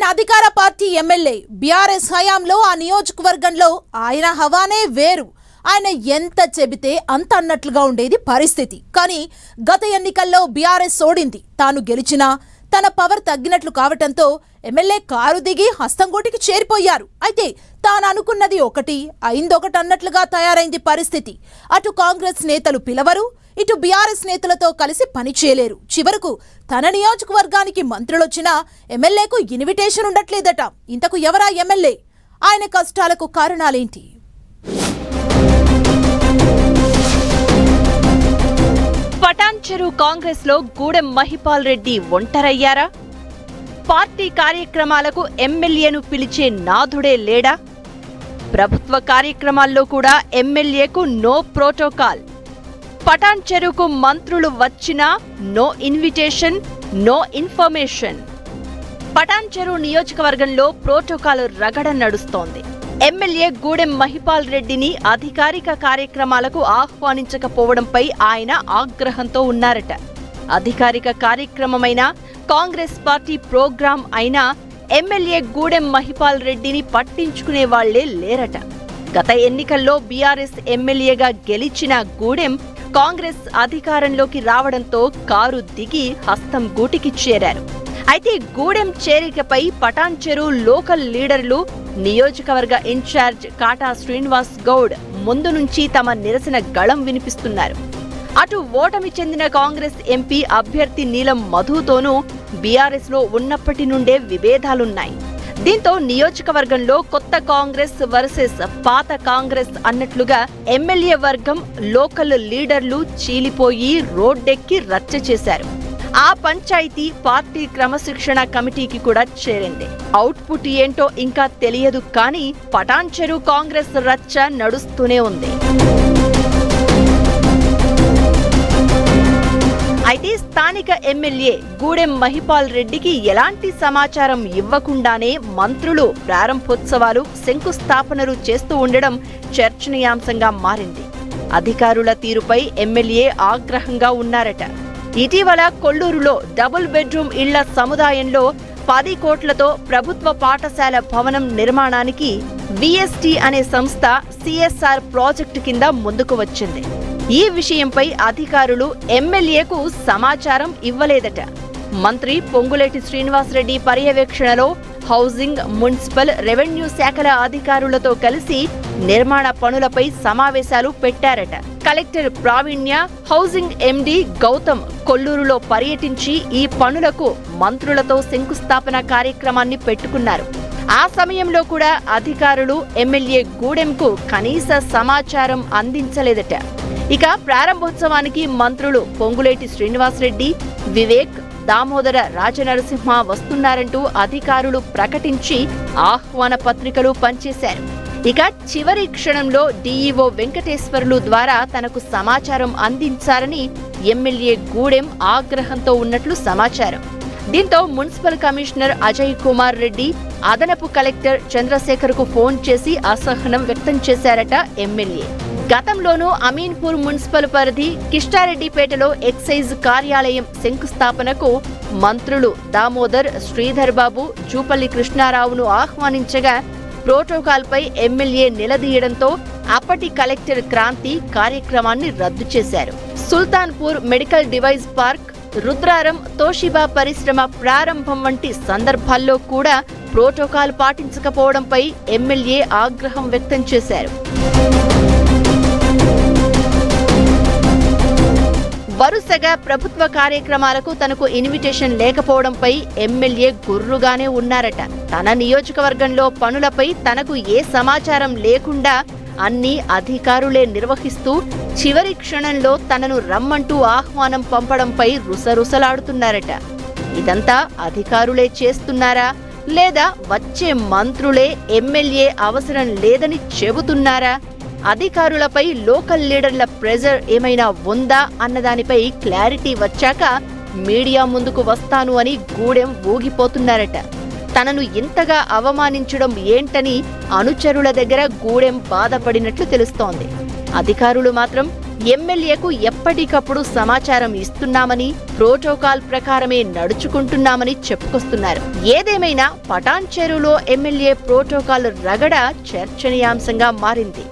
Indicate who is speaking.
Speaker 1: ఆయన అధికార party MLA BRS హయాంలో ఆ నియోజకవర్గంలో ఆయన హవానే వేరు. ఆయన ఎంత చెబితే అంత అన్నట్లుగా ఉండేది పరిస్థితి. కానీ గత ఎన్నికల్లో బీఆర్ఎస్ ఓడింది. తాను గెలిచినా తన పవర్ తగ్గినట్లు కావటంతో ఎమ్మెల్యే కారు దిగి హస్తంగోటికి చేరిపోయారు. అయితే తాను అనుకున్నది ఒకటి అయిందొకటి అన్నట్లుగా తయారైంది పరిస్థితి. అటు కాంగ్రెస్ నేతలు పిలవరు ఇటు బీఆర్ఎస్ నేతలతో కలిసి పని చేయలేరు. చివరకు తన నియోజకవర్గానికి మంత్రులొచ్చినా ఎమ్మెల్యేకు ఇన్విటేషన్ ఉండట్లేదట. ఇంతకు ఎవరా ఎమ్మెల్యే? ఆయన కష్టాలకు కారణాలేంటి?
Speaker 2: పటాన్చెరు కాంగ్రెస్లో గూడెం మహిపాల్ రెడ్డి ఒంటరయ్యారా? పార్టీ కార్యక్రమాలకు ఎమ్మెల్యేను పిలిచే నాథుడే లేడా? ప్రభుత్వ కార్యక్రమాల్లో కూడా ఎమ్మెల్యేకు నో ప్రోటోకాల్. పటాన్ చెరువుకు మంత్రులు వచ్చినా no invitation no information. Patancheru నియోజకవర్గంలో ప్రోటోకాల్ రగడ నడుస్తోంది. ఎమ్మెల్యే గూడెం మహిపాల్ రెడ్డిని అధికారిక కార్యక్రమాలకు ఆహ్వానించకపోవడంపై ఆయన ఆగ్రహంతో ఉన్నారట. అధికారిక కార్యక్రమమైన కాంగ్రెస్ పార్టీ ప్రోగ్రాం అయినా ఎమ్మెల్యే గూడెం మహిపాల్ రెడ్డిని పట్టించుకునే వాళ్ళే లేరట. గత ఎన్నికల్లో బీఆర్ఎస్ ఎమ్మెల్యేగా గెలిచిన గూడెం కాంగ్రెస్ అధికారంలోకి రావడంతో కారు దిగి హస్తం గూటికి చేరారు. అయితే గూడెం చేరికపై పటాన్చెరు లోకల్ లీడర్లు నియోజకవర్గ ఇన్ఛార్జ్ కాటా శ్రీనివాస్ గౌడ్ ముందు నుంచి తమ నిరసన గళం వినిపిస్తున్నారు. అటు ఓటమి చెందిన కాంగ్రెస్ ఎంపీ అభ్యర్థి నీలం మధుతోనూ బీఆర్ఎస్లో ఉన్నప్పటి నుండే విభేదాలున్నాయి. దీంతో నియోజకవర్గంలో కొత్త కాంగ్రెస్ వర్సెస్ పాత కాంగ్రెస్ అన్నట్లుగా ఎమ్మెల్యే వర్గం లోకల్ లీడర్లు చీలిపోయి రోడ్డెక్కి రచ్చ చేశారు. ఆ పంచాయతీ పార్టీ క్రమశిక్షణ కమిటీకి కూడా చేరింది. అవుట్పుట్ ఏంటో ఇంకా తెలియదు కానీ పటాన్చెరు కాంగ్రెస్ రచ్చ నడుస్తూనే ఉంది. అయితే స్థానిక ఎమ్మెల్యే గూడెం మహిపాల్ రెడ్డికి ఎలాంటి సమాచారం ఇవ్వకుండానే మంత్రులు ప్రారంభోత్సవాలు శంకుస్థాపనలు చేస్తూ ఉండడం చర్చనీయాంశంగా మారింది. అధికారుల తీరుపై ఎమ్మెల్యే ఆగ్రహంగా ఉన్నారట. ఇటీవల కొల్లూరులో డబుల్ బెడ్రూమ్ ఇళ్ళ సముదాయంలో పది కోట్లతో ప్రభుత్వ పాఠశాల భవనం నిర్మాణానికి విఎస్టీ అనే సంస్థ సిఎస్ఆర్ ప్రాజెక్టు కింద ముందుకు వచ్చింది. ఈ విషయంపై అధికారులు ఎమ్మెల్యేకు సమాచారం ఇవ్వలేదట. మంత్రి పొంగులేటి శ్రీనివాసరెడ్డి పర్యవేక్షణలో హౌసింగ్ మున్సిపల్ రెవెన్యూ శాఖల అధికారులతో కలిసి నిర్మాణ పనులపై సమావేశాలు పెట్టారట. Collector Praveenya housing MD Gautam కొల్లూరులో పర్యటించి ఈ పనులకు మంత్రులతో శంకుస్థాపన కార్యక్రమాన్ని పెట్టుకున్నారు. ఆ సమయంలో కూడా అధికారులు ఎమ్మెల్యే గూడెంకు కనీస సమాచారం అందించలేదట. ఇక ప్రారంభోత్సవానికి మంత్రులు పొంగులేటి శ్రీనివాసరెడ్డి వివేక్ దామోదర రాజనరసింహ వస్తున్నారంటూ అధికారులు ప్రకటించి ఆహ్వాన పత్రికలు పంచేశారు. ఇక చివరి క్షణంలో డీఈఓ వెంకటేశ్వర్లు ద్వారా తనకు సమాచారం అందించారని ఎమ్మెల్యే గూడెం ఆగ్రహంతో ఉన్నట్లు సమాచారం. దీంతో మున్సిపల్ కమిషనర్ అజయ్ కుమార్ రెడ్డి అదనపు కలెక్టర్ చంద్రశేఖర్కు ఫోన్ చేసి అసహనం వ్యక్తం చేశారట ఎమ్మెల్యే. గతంలోనూ అమీన్పూర్ మున్సిపల్ పరిధి కిష్టారెడ్డిపేటలో ఎక్సైజ్ కార్యాలయం శంకుస్థాపనకు మంత్రులు దామోదర్ శ్రీధర్ బాబు జూపల్లి కృష్ణారావును ఆహ్వానించగా ప్రోటోకాల్పై ఎమ్మెల్యే నిలదీయడంతో అప్పటి కలెక్టర్ క్రాంతి కార్యక్రమాన్ని రద్దు చేశారు. Sultanpur medical device park Rudraram Toshiba పరిశ్రమ ప్రారంభం వంటి సందర్భాల్లో కూడా ప్రోటోకాల్ పాటించకపోవడంపై ఎమ్మెల్యే ఆగ్రహం వ్యక్తం చేశారు. వరుసగా ప్రభుత్వ కార్యక్రమాలకు తనకు ఇన్విటేషన్ లేకపోవడంపై ఎమ్మెల్యే గుర్రుగానే ఉన్నారట. తన నియోజకవర్గంలో పనులపై తనకు ఏ సమాచారం లేకుండా అన్ని అధికారులే నిర్వహిస్తూ చివరి క్షణంలో తనను రమ్మంటూ ఆహ్వానం పంపడంపై రుసరుసలాడుతున్నారట. ఇదంతా అధికారులే చేస్తున్నారా? లేదా వచ్చే మంత్రులే ఎమ్మెల్యే అవసరం లేదని చెబుతున్నారా? అధికారులపై లోకల్ లీడర్ల ప్రెజర్ ఏమైనా ఉందా అన్నదానిపై క్లారిటీ వచ్చాక మీడియా ముందుకు వస్తాను అని గూడెం ఊగిపోతున్నారట. తనను ఇంతగా అవమానించడం ఏంటని అనుచరుల దగ్గర గూడెం బాధపడినట్లు తెలుస్తోంది. అధికారులు మాత్రం ఎమ్మెల్యేకు ఎప్పటికప్పుడు సమాచారం ఇస్తున్నామని ప్రోటోకాల్ ప్రకారమే నడుచుకుంటున్నామని చెప్పుకొస్తున్నారు. ఏదేమైనా పటాన్ చెరువులో ఎమ్మెల్యే ప్రోటోకాల్ రగడ చర్చనీయాంశంగా మారింది.